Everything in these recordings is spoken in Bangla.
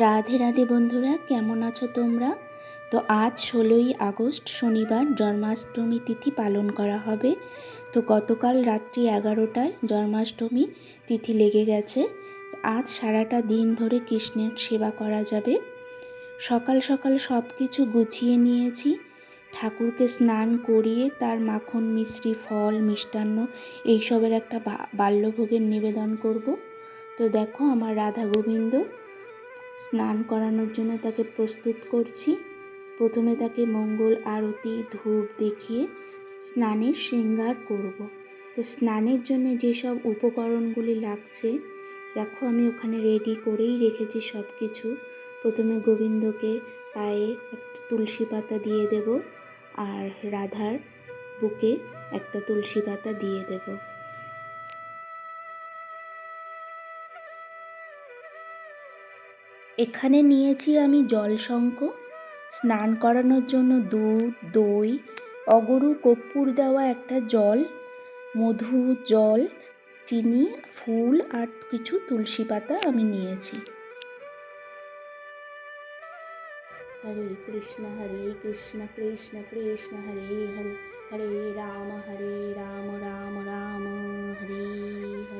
রাধে রাধে বন্ধুরা, কেমন আছো তোমরা? তো আজ ষোলোই আগস্ট, শনিবার জন্মাষ্টমী তিথি পালন করা হবে। তো গতকাল রাত্রি এগারোটায় জন্মাষ্টমী তিথি লেগে গেছে। আজ সারাটা দিন ধরে কৃষ্ণের সেবা করা যাবে। সকাল সকাল সব কিছু গুছিয়ে নিয়েছি। ঠাকুরকে স্নান করিয়ে তার মাখন, মিশ্রি, ফল, মিষ্টান্ন এইসবের একটা বাল্যভোগের নিবেদন করব। তো দেখো আমার রাধা গোবিন্দ স্নান করানোর জন্য তাকে প্রস্তুত করছি। প্রথমে তাকে মঙ্গল আরতি, ধূপ দেখিয়ে স্নানের শৃঙ্গার করব। তো স্নানের জন্য যেসব উপকরণগুলি লাগছে, দেখো আমি ওখানে রেডি করেই রেখেছি সব কিছু প্রথমে গোবিন্দকে পায়ে একটা তুলসী পাতা দিয়ে দেব আর রাধার বুকে একটা তুলসী পাতা দিয়ে দেবো। এখানে নিয়েছি আমি জলশঙ্খ স্নান করানোর জন্য দুধ, দই, অগরু, কর্পূর দেওয়া একটা জল, মধু, জল, চিনি, ফুল আর কিছু তুলসী পাতা আমি নিয়েছি। হরে কৃষ্ণ হরে কৃষ্ণ কৃষ্ণ কৃষ্ণ, হরে হরে হরে রাম হরে রাম রাম রাম হরে হরে হরে।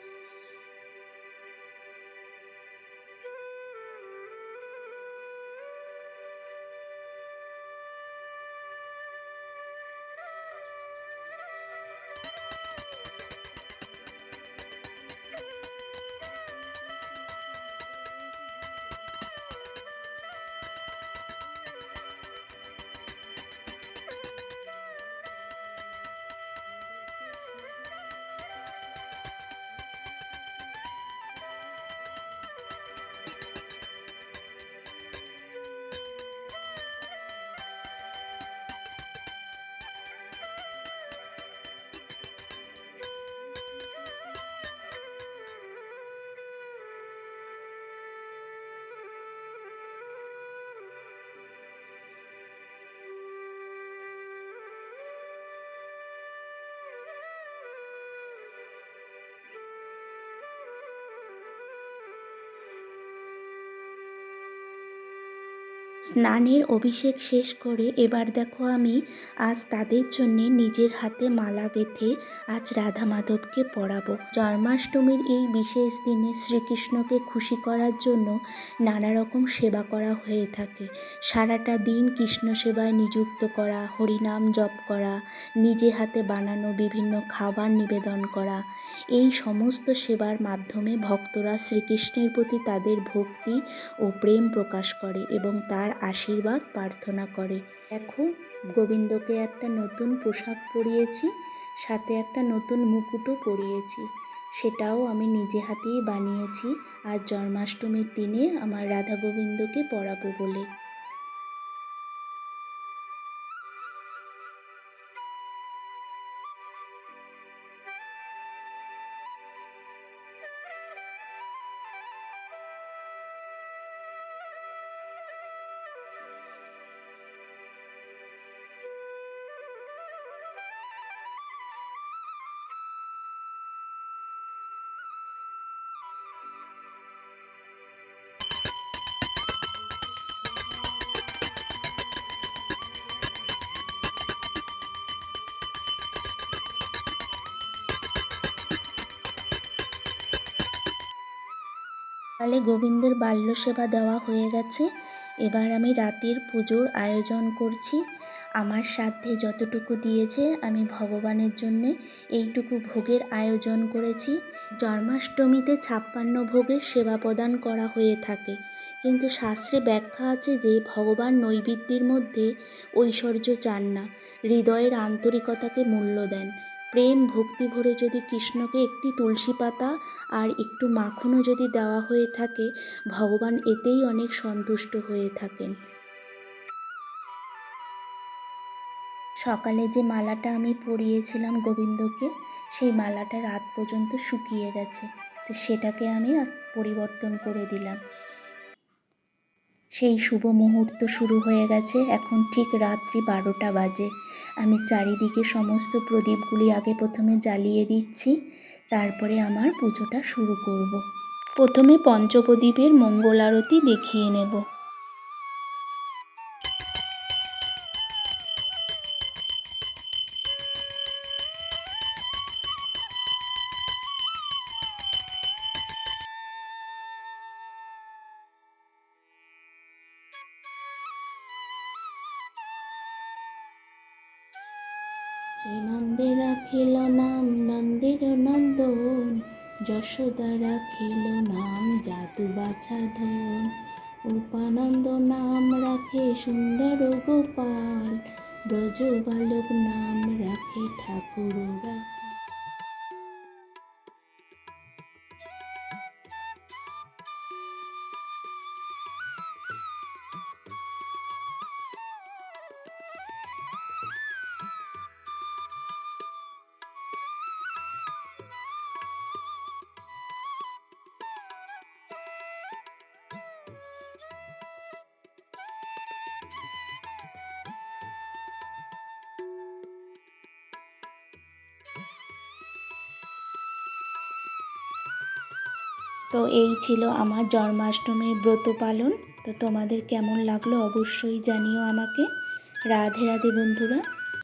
স্নানের অভিষেক শেষ করে এবার দেখো আমি আজ তাদের জন্যে নিজের হাতে মালা গেঁথে আজ রাধা মাধবকে পরাবো। জন্মাষ্টমীর এই বিশেষ দিনে শ্রীকৃষ্ণকে খুশি করার জন্য নানা রকম সেবা করা হয়ে থাকে। সারাটা দিন কৃষ্ণ সেবায় নিযুক্ত করা, হরিনাম জপ করা, নিজে হাতে বানানো বিভিন্ন খাবার নিবেদন করা, এই সমস্ত সেবার মাধ্যমে ভক্তরা শ্রীকৃষ্ণের প্রতি তাদের ভক্তি ও প্রেম প্রকাশ করে এবং তার আশীর্বাদ প্রার্থনা করে। দেখো, গোবিন্দকে একটা নতুন পোশাক পরিয়েছি, সাথে একটা নতুন মুকুটও পরিয়েছি। সেটাও আমি নিজে হাতেই বানিয়েছি। আজ জন্মাষ্টমীর দিনে আমার রাধা গোবিন্দকে পরাবো বলে। সকালে গোবিন্দের বাল্য সেবা দেওয়া হয়ে গেছে। এবার আমি রাতের পুজোর আয়োজন করছি। আমার সাধ্যে যতটুকু দিয়েছে আমি ভগবানের জন্যে এইটুকু ভোগের আয়োজন করেছি। জন্মাষ্টমীতে ছাপ্পান্ন ভোগের সেবা প্রদান করা হয়ে থাকে। কিন্তু শাস্ত্রে ব্যাখ্যা আছে যে ভগবান নৈবেদ্যের মধ্যে ঐশ্বর্য চান না, হৃদয়ের আন্তরিকতাকে মূল্য দেন। প্রেম ভক্তি ভরে যদি কৃষ্ণকে একটি তুলসী পাতা আর একটু মাখনও যদি দেওয়া হয়ে থাকে, ভগবান এতেই অনেক সন্তুষ্ট হয়ে থাকেন। সকালে যে মালাটা আমি পরিয়েছিলাম গোবিন্দকে, সেই মালাটা রাত পর্যন্ত শুকিয়ে গেছে। তো সেটাকে আমি পরিবর্তন করে দিলাম। সেই শুভ মুহূর্ত শুরু হয়ে গেছে। এখন ঠিক রাত্রি বারোটা বাজে। আমি চারিদিকে সমস্ত প্রদীপগুলি আগে প্রথমে জ্বালিয়ে দিচ্ছি, তারপরে আমার পুজোটা শুরু করব। প্রথমে পঞ্চপ্রদীপের মঙ্গল আরতি দেখিয়ে নেব। শ্রীনন্দে রাখিল নাম, নন্দের নন্দন। যশোদা রাখিল নাম, জাদু বাছা ধন। উপানন্দ নাম রাখে সুন্দর গোপাল। ব্রজ বালক নাম রাখে ঠাকুর তো এই ছিল আমার জন্মাষ্টমীর ব্রত পালন। তো তোমাদের কেমন লাগল অবশ্যই জানিও আমাকে। রাধে রাধে বন্ধুরা।